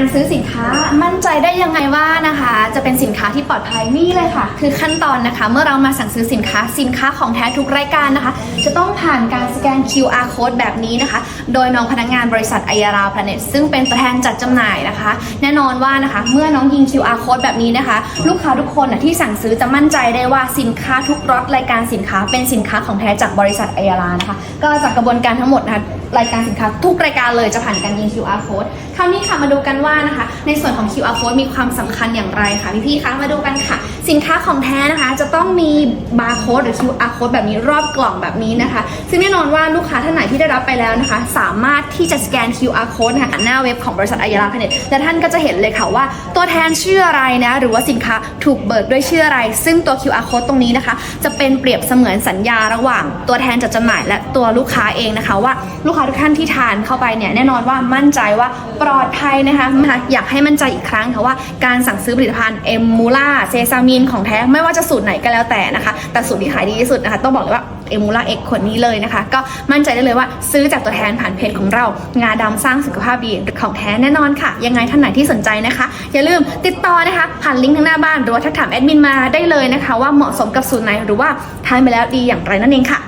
การซื้อสินค้ามั่นใจได้ยังไงว่านะคะ จะเป็นสินค้าที่ปลอดภัยนี่เลยค่ะ คือขั้นตอนนะคะ เมื่อเรามาสั่งซื้อสินค้าสินค้าของแท้ทุกรายการนะคะ จะต้องผ่านการสแกน QR code แบบนี้นะคะ โดยน้องพนักงานบริษัทไอยาราพลเนตซึ่งเป็นตัวแทนจัดจำหน่ายนะคะ แน่นอนว่านะคะ เมื่อน้องยิง QR code แบบนี้นะคะ ลูกค้าทุกคนที่สั่งซื้อจะมั่นใจได้ว่าสินค้าทุกรถรายการสินค้า เป็นสินค้าของแท้จากบริษัทไอยารานะคะ ก็จากกระบวนการทั้งหมดนะคะ รายการสินค้าทุกรายการเลยจะผ่านการยิง QR code คราวนี้ค่ะมาดูกันว่านะคะ ในส่วนของ QR code มีความสำคัญอย่างไรค่ะพี่ๆคะมาดูกันค่ะ สินค้าของแท้นะคะ จะต้องมีบาร์โค้ดหรือ QR code แบบนี้รอบกล่องแบบนี้นะคะ ซึ่งแน่นอนว่าลูกค้าท่านไหนที่ได้รับไปแล้วนะคะ สามารถที่จะสแกน QR code นะคะหน้าเว็บของบริษัทอายาลาพเนตและท่านก็จะเห็นเลยค่ะว่า ตัวแทนชื่ออะไรนะหรือว่าสินค้าถูกเบิกด้วยชื่ออะไร ซึ่งตัว QR code ตรงนี้นะคะ จะเป็นเปรียบเสมือนสัญญาระหว่าง ตัวแทนจัดจำหน่ายและตัวลูกค้าเองนะคะว่าลูกค้าทุกท่านที่ทานเข้าไปเนี่ยแน่นอนว่ามั่นใจว่าปลอดภัยนะคะอยากให้มั่นใจอีกครั้งค่ะว่าการสั่งซื้อผลิตภัณฑ์เอมมูล่าเซซามินของแท้ไม่ว่าจะสูตรไหนก็แล้วแต่นะคะ แต่สูตรที่ขายดีที่สุดนะคะต้องบอกเลยว่าเอมูล่าเอ็กคนนี้เลยนะคะ ก็มั่นใจได้เลยว่าซื้อจากตัวแทนผ่านเพจของเรา งาดำสร้างสุขภาพดีของแท้แน่นอนค่ะ ยังไงท่านไหนที่สนใจนะคะ อย่าลืมติดต่อนะคะผ่านลิงก์ทางหน้าบ้านหรือว่าทักถามแอดมินมาได้เลยนะคะ ว่าเหมาะสมกับสูตรไหนหรือว่าทานไปแล้วดีอย่างไรนั่นเองค่ะ